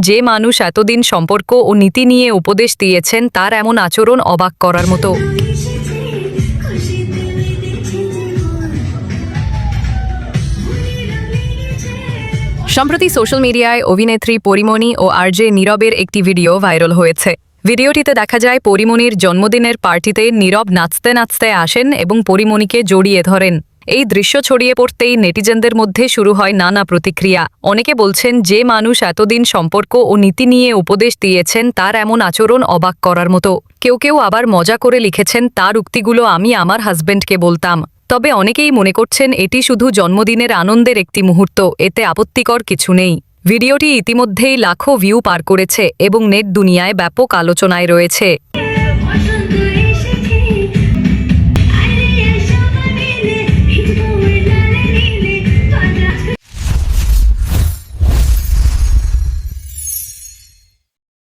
যে মানুষ এতদিন সম্পর্ক ও নীতি নিয়ে উপদেশ দিয়েছেন, তার এমন আচরণ অবাক করার মতো। সম্প্রতি সোশ্যাল মিডিয়ায় অভিনেত্রী পরিমণি ও আর আরজে নীরবের একটি ভিডিও ভাইরাল হয়েছে। ভিডিওটিতে দেখা যায়, পরিমণির জন্মদিনের পার্টিতে নীরব নাচতে নাচতে আসেন এবং পরিমণিকে জড়িয়ে ধরেন। এই দৃশ্য ছড়িয়ে পড়তেই নেটিজেনদের মধ্যে শুরু হয় নানা প্রতিক্রিয়া। অনেকে বলছেন, যে মানুষ এতদিন সম্পর্ক ও নীতি নিয়ে উপদেশ দিয়েছেন, তার এমন আচরণ অবাক করার মতো। কেউ কেউ আবার মজা করে লিখেছেন, তার উক্তিগুলো আমি আমার হাজবেন্ডকে বলতাম তবে অনেকেই মনে করছেন, এটি শুধু জন্মদিনের আনন্দের একটি মুহূর্ত, এতে আপত্তিকর কিছু নেই ভিডিওটি ইতিমধ্যেই লাখো ভিউ পার করেছে এবং নেট দুনিয়ায় ব্যাপক আলোচনায় রয়েছে।